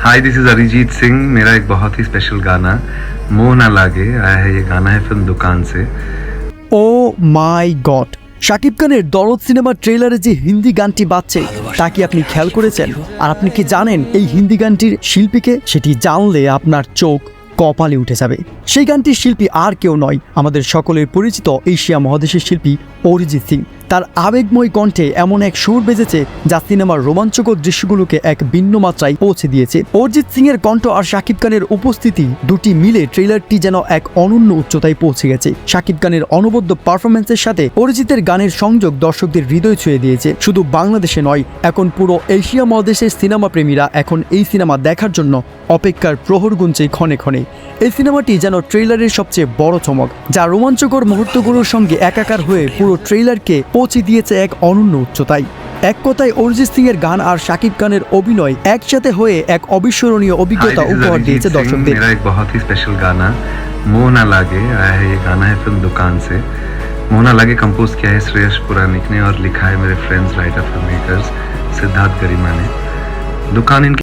hi this is Arijit Singh मेरा एक बहुत ही स्पेशल गाना मोह ना लागे आया है ये गाना है फिल्म दुकान से ও মাই গড শাকিব খানের দরদ সিনেমার ট্রেলারে যে হিন্দি গানটি বাজছে তা কি আপনি খেয়াল করেছেন আর আপনি কি জানেন এই হিন্দি গানটির শিল্পীকে সেটি জানলে আপনার চোখ কপালে উঠে যাবে সেই গানটির শিল্পী আর কেউ নয় আমাদের সকলের পরিচিত এশিয়া মহাদেশের শিল্পী অরিজিৎ সিং তার আবেগময় কণ্ঠে এমন এক সুর বেজেছে যা সিনেমার রোমাঞ্চকর দৃশ্যগুলোকে এক ভিন্ন মাত্রায় পৌঁছে দিয়েছে। অরিজিৎ সিং এর কণ্ঠ আর শাকিব খানের উপস্থিতি দুটি মিলে ট্রেলারটি যেন এক অনন্য উচ্চতায় পৌঁছে গেছে। শাকিব খানের অনবদ্য পারফরমেন্সের সাথে অরিজিতের গানের সংযোগ দর্শকদের হৃদয় ছুঁয়ে দিয়েছে। শুধু বাংলাদেশে নয়, এখন পুরো এশিয়া মহাদেশের সিনেমা প্রেমীরা এখন এই সিনেমা দেখার জন্য অপেক্ষার প্রহর গুনছে ক্ষণে ক্ষণে। এই সিনেমাটি যেন ট্রেলারের সবচেয়ে বড় চমক, যা রোমাঞ্চকর মুহূর্তগুলোর সঙ্গে একাকার হয়ে পুরো ট্রেলারকে পৌঁছে দিয়েছে এক অনন্য উচ্চতায় এক কথায় অরিজিৎ সিং এর গান আর শাকিব খানের অভিনয় একসাথে হয়ে এক অবিস্মরণীয় हाय অভিজ্ঞতা दिस इज উপহার अरिजीत দিয়েছে सिंह দর্শকদের मेरा एक बहुत ही स्पेशल गाना मोह ना लागे आया है ये गाना है फिल्म दुकान से मोह ना लागे कंपोज किया है श्रेयस पुरानिक ने और लिखा है मेरे friends writer film makers Siddharth Garima ने दुकान इनकी